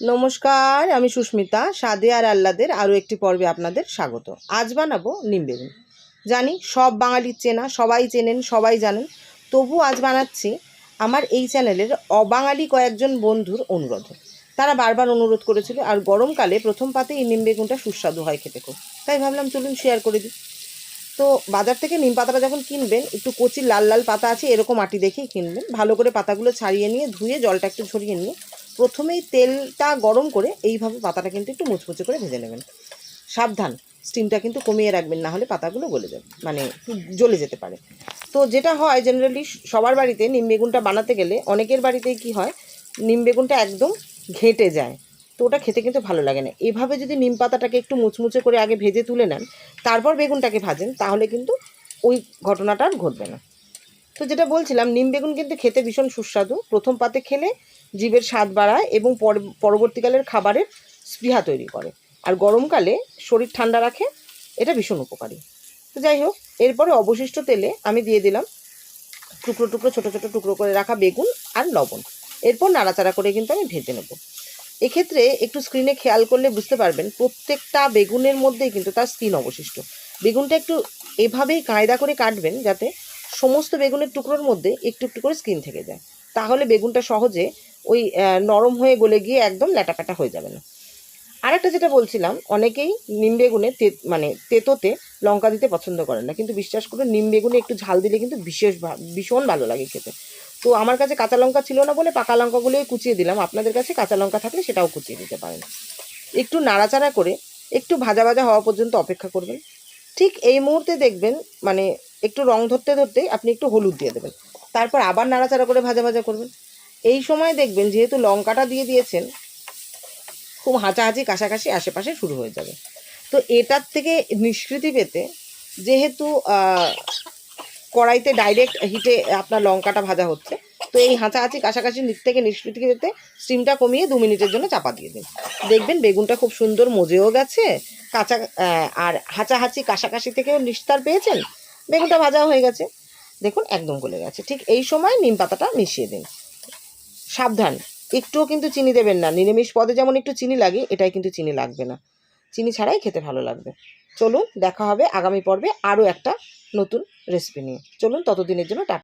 নমস্কার, আমি সুস্মিতা, সাদে আর আহ্লাদের আরও একটি পর্বে আপনাদের স্বাগত। আজ বানাবো নিম বেগুন। জানি সব বাঙালির চেনা, সবাই চেনেন, সবাই জানেন, তবু আজ বানাচ্ছি আমার এই চ্যানেলের অবাঙালি কয়েকজন বন্ধুর অনুরোধ। তারা বারবার অনুরোধ করেছিল, আর গরমকালে প্রথম পাতে এই নিম বেগুনটা সুস্বাদু হয় খেতে খুব। তাই ভাবলাম চলুন শেয়ার করে দিই। তো বাজার থেকে নিম পাতাটা যখন কিনবেন, একটু কচি লাল লাল পাতা আছে, এরকম মাটি দেখেই কিনবেন। ভালো করে পাতাগুলো ছাড়িয়ে নিয়ে ধুয়ে জলটা একটু ঝরিয়ে নিয়ে প্রথমেই তেলটা গরম করে এইভাবে পাতাটা কিন্তু একটু মুচমুচে করে ভেজে নেবেন। সাবধান স্টিমটা কিন্তু কমিয়ে রাখবেন, না হলে পাতাগুলো গলে যাবে মানে জ্বলে যেতে পারে। তো যেটা হয় জেনারেলি সবার বাড়িতে নিম বেগুনটা বানাতে গেলে অনেকের বাড়িতেই কি হয়, নিম বেগুনটা একদম ঘেঁটে যায়, তো ওটা খেতে কিন্তু ভালো লাগে না। এভাবে যদি নিম পাতাটাকে একটু মুচমুচে করে আগে ভেজে তুলে নেন, তারপর বেগুনটাকে ভাজেন, তাহলে কিন্তু ওই ঘটনাটা আর ঘটবে না। তো যেটা বলছিলাম, নিম বেগুন কিন্তু খেতে ভীষণ সুস্বাদু, প্রথম পাতে খেলে জীবের স্বাদ বাড়ায় এবং পর- পরবর্তীকালের খাবারের স্পৃহা তৈরি করে। আর গরমকালে শরীর ঠান্ডা রাখে, এটা ভীষণ উপকারী। তো যাই হোক, এরপরে অবশিষ্ট তেলে আমি দিয়ে দিলাম টুকরো টুকরো, ছোটো ছোটো টুকরো করে রাখা বেগুন আর লবণ। এরপর নাড়াচাড়া করে কিন্তু আমি ভেজে নেব। এক্ষেত্রে একটু স্ক্রিনে খেয়াল করলে বুঝতে পারবেন, প্রত্যেকটা বেগুনের মধ্যেই কিন্তু তার স্কিন অবশিষ্ট। বেগুনটা একটু এভাবেই কায়দা করে কাটবেন যাতে সমস্ত বেগুনের টুকরোর মধ্যে একটু একটু করে স্কিন থেকে যায়। তাহলে বেগুনটা সহজে ওই নরম হয়ে গলে গিয়ে একদম ল্যাটাপ্যাটা হয়ে যাবে না। আরেকটা যেটা বলছিলাম, অনেকেই নিম বেগুনে তে- মানে তেতোতে লঙ্কা দিতে পছন্দ করেন না, কিন্তু বিশ্বাস করুন, নিম বেগুনে একটু ঝাল দিলে কিন্তু বিশেষ ভীষণ ভালো লাগে খেতে। তো আমার কাছে কাঁচা লঙ্কা ছিল না বলে পাকা লঙ্কাগুলোই কুচিয়ে দিলাম, আপনাদের কাছে কাঁচা লঙ্কা থাকলে সেটাও কুচিয়ে দিতে পারেন। একটু নাড়াচাড়া করে একটু ভাজা ভাজা হওয়া পর্যন্ত অপেক্ষা করবেন। ঠিক এই মুহূর্তে দেখবেন মানে একটু রং ধরতে ধরতে আপনি একটু হলুদ দিয়ে দেবেন। তারপর আবার নাড়াচাড়া করে ভাজা ভাজা করবেন। এই সময় দেখবেন, যেহেতু লঙ্কাটা দিয়ে দিয়েছেন, খুব হাঁচাহাঁচি কাছাকাছি আশেপাশে শুরু হয়ে যাবে। তো এটার থেকে নিষ্কৃতি পেতে, যেহেতু কড়াইতে ডাইরেক্ট হিটে আপনার লঙ্কাটা ভাজা হচ্ছে, তো এই হাঁচাহাঁচি কাছাকাছি নিচ থেকে নিষ্কৃতি পেতে স্টিমটা কমিয়ে দু মিনিটের জন্য চাপা দিয়ে দিন। দেখবেন বেগুনটা খুব সুন্দর মজেও গেছে, কাঁচা আর হাঁচাহাঁচি কাছাকাছি থেকেও নিস্তার পেয়েছেন, বেগুনটা ভাজা হয়ে গেছে। দেখুন, একদম গলে গেছে। ঠিক এই সময় নিম পাতাটা মিশিয়ে দিন। সাবধান। একটুও কিন্তু চিনি দেবেন না। নিরামিষ পদে যেমন একটু চিনি লাগে, এটাই কিন্তু চিনি লাগবে না। চিনি ছাড়াই খেতে ভালো লাগবে। চলুন, দেখা হবে আগামী পর্বে আরও একটা নতুন রেসিপি নিয়ে। চলুন, ততদিনের জন্য টাটা।